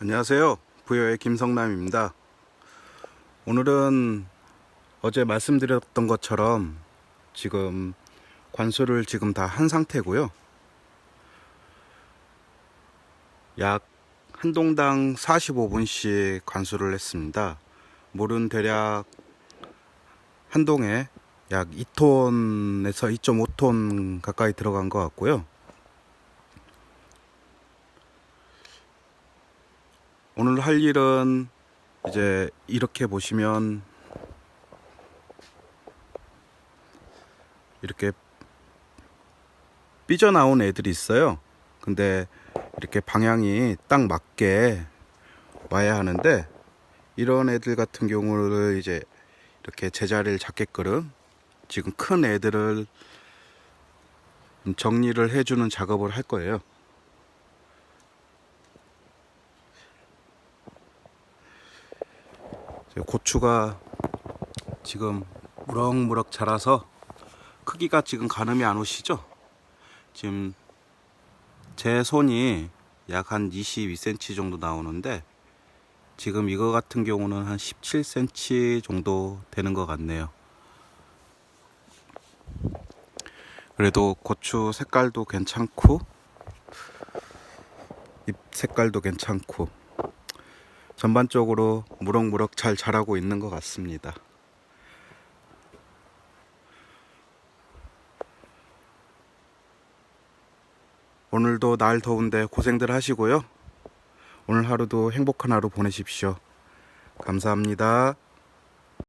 안녕하세요. 부여의 김성남입니다. 오늘은 어제 말씀드렸던 것처럼 지금 관수를 지금 다 한 상태고요. 약 한 동당 45분씩 관수를 했습니다. 물은 대략 한 동에 약 2톤에서 2.5톤 가까이 들어간 것 같고요. 오늘 할 일은 이제 이렇게 보시면 이렇게 삐져나온 애들이 있어요. 근데 이렇게 방향이 딱 맞게 와야 하는데 이런 애들 같은 경우를 이제 이렇게 제자리를 잡게끔 지금 큰 애들을 정리를 해주는 작업을 할 거예요. 고추가 지금 무럭무럭 자라서 크기가 지금 가늠이 안 오시죠? 지금 제 손이 약 한 22cm 정도 나오는데 지금 이거 같은 경우는 한 17cm 정도 되는 것 같네요. 그래도 고추 색깔도 괜찮고 잎 색깔도 괜찮고 전반적으로 무럭무럭 잘 자라고 있는 것 같습니다. 오늘도 날 더운데 고생들 하시고요. 오늘 하루도 행복한 하루 보내십시오. 감사합니다.